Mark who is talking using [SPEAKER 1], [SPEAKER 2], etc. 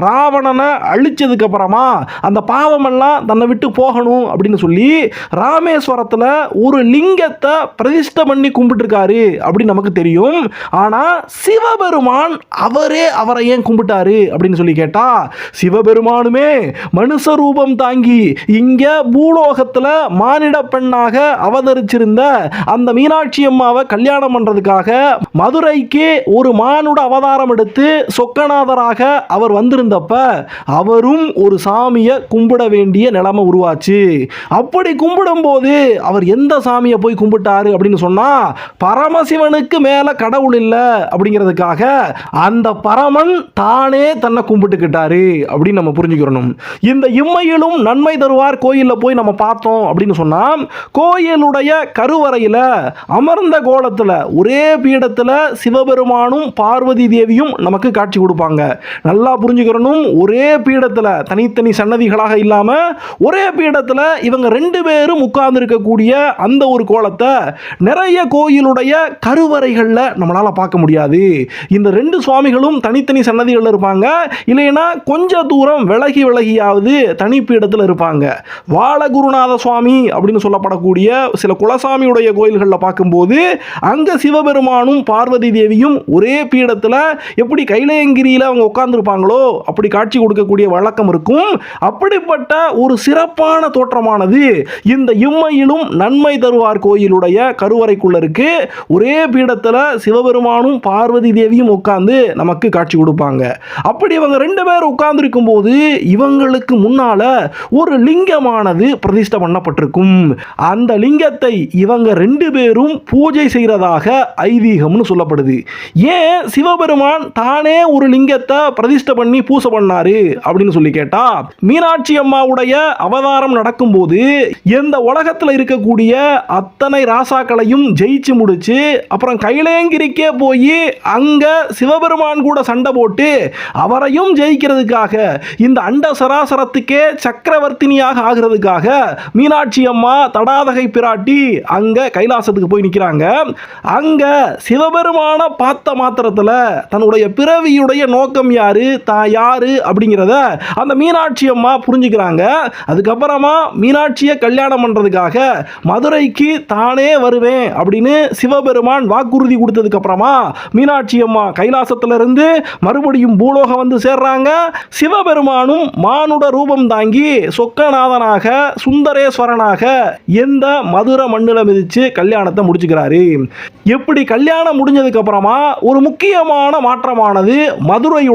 [SPEAKER 1] ராவணனை அழிச்சதுக்கு அப்புறமா அந்த பாவமெல்லாம் தன்னை விட்டு போகணும் அப்படின்னு சொல்லி ராமேஸ்வரத்தில் ஒரு லிங்கத்தை பிரதிஷ்டை பண்ணி கும்பிட்டுருக்காரு அப்படின்னு நமக்கு தெரியும். ஆனால் சிவபெருமான் அவரே அவரை ஏன் கும்பிட்டாரு அப்படின்னு சொல்லி கேட்டா சிவபெருமானுமே மனுஷ ரூபம் தாங்கி இங்க பூலோகத்தில் மானிட பெண்ணாக அவதரிச்சிருந்த அந்த மீனாட்சி அம்மாவை கல்யாணம் பண்றதுக்காக மதுரைக்கு ஒரு மானுட அவதாரம் எடுத்து சொக்கநாதராக அவர் வந்திருந்தப்ப அவரும் ஒரு சாமியை கும்பிட வேண்டிய நிலைமை உருவாச்சு. அப்படி கும்பிடும்போது அவர் எந்த சாமியை போய் கும்பிட்டாரு அப்படின்னு சொன்னால் பரமசிவனுக்கு மேலே கடவுள் இல்லை அப்படிங்கிறதுக்காக அந்த பரமன் தானே தன்னை கும்பிட்டுக்கிட்டாரு அப்படின்னு நம்ம புரிஞ்சுக்கிறணும். இந்த இம்மையிலும் நன்மை தருவார் கோயிலில் போய் நம்ம பார்த்தோம் அப்படின்னு சொன்னால் கோயிலுடைய கருவறையில் அமர்ந்த கோலத்தில் ஒரே பீடத்தில் சிவபெருமானும் பார்வதி தேவியும் நமக்கு காட்சி கொடுப்பாங்க. நல்லா புரிஞ்சுக்கிறனும். ஒரே பீடத்தில் தனித்தனி சன்னதிகளாக இல்லாமல் ஒரே பீடத்தில் இவங்க ரெண்டு பேரும் உட்கார்ந்து இருக்கக்கூடிய அந்த ஒரு கோலத்தை நிறைய கோயிலுடைய கருவறைகளில் நம்மளால் பார்க்க முடியாது. இந்த ரெண்டு சுவாமிகளும் தனித்தனி சன்னதிகளில் இருப்பாங்க. இல்லைன்னா கொஞ்சம் தூரம் விலகி விலகியாவது தனி பீடத்தில் இருப்பாங்க. வாழகுருநாத சுவாமி அப்படின்னு சொல்லப்படக்கூடிய சில குலசாமியுடைய கோயில்களில் பார்க்கும்போது அங்கே சிவபெருமானும் பார்வதி தேவியும் ஒரே பீடத்தில் எப்படி கைலயங்கிரியில் அவங்க உட்கார்ந்துருப்பாங்களோ அப்படி காட்சி கொடுக்கக்கூடிய வழக்கம் இருக்கும். அப்படிப்பட்ட ஒரு சிறப்பான தோற்றமானது இந்த இம்மையிலும் நன்மை தருவார் கோயிலுடைய கருவறைக்குள்ள இருக்கு. ஒரே பீடத்தில் சிவபெருமானும் பார்வதி தேவியும் உட்கார்ந்து நமக்கு காட்சி கொடுப்பாங்க. அப்படி இவங்க ரெண்டு பேர் உட்கார்ந்துருக்கும் போது இவங்களுக்கு முன்னால ஒரு லிங்கமானது பிரதிஷ்டை பண்ணப்பட்டிருக்கும். அந்த லிங்கத்தை இவங்க ரெண்டு பேரும் பூஜை செய்கிறதாக ஐதீகம்னு சொல்லப்படுது. ஏன்? சிவபெருமான் தானே ஒரு லிங்கத்தை பிரதிஷ்ட பண்ணி பூசை பண்ணாரு அப்படின்னு சொல்லி கேட்டா மீனாட்சி அம்மாவுடைய அவதாரம் நடக்கும்போது இந்த உலகத்தில் இருக்கக்கூடிய அத்தனை ராசாக்களையும் ஜெயிச்சு முடிச்சு அப்புறம் கைலேங்கிரிக்கே போய் அங்க சிவபெருமான் கூட சண்டை போட்டு அவரையும் ஜெயிக்கிறதுக்காக இந்த அண்ட சராசரத்துக்கே சக்கரவர்த்தினியாக ஆகிறதுக்காக மீனாட்சி அம்மா தடாதகை பிராட்டி அங்க கைலாசத்துக்கு போய் நிற்கிறாங்க அங்க சிவபெருமான பார்த்த மாத்திரத்தில் தன்னுடைய பிறவியுடைய நோக்கம் யாரு? தான் யாரு அப்படிங்கிறத அந்த மீனாட்சி அம்மா புரிஞ்சுக்கிறாங்க. அதுக்கப்புறமா மீனாட்சியை கல்யாணம் பண்ணுறதுக்காக மதுரைக்கு தானே வருவேன் அப்படின்னு சிவபெருமான் வாக்குறுதி கொடுத்ததுக்கு அப்புறமா மீனாட்சி அம்மா கைலாசத்துல இருந்து மறுபடியும் பூலோகம் வந்து சேர்றாங்க. சிவபெருமானும் மானுட ரூபம் தாங்கி சொக்கநாதனாக சுந்தரேஸ்வரனாக எந்த மதுரை மண்ணில் மிதித்து கல்யாணத்தை முடிச்சுக்கிறாரு. எப்படி கல்யாணம் முடிஞ்சதுக்கு அப்புறமா ஒரு முக்கியமான மாற்றமானது மதுரையுடைய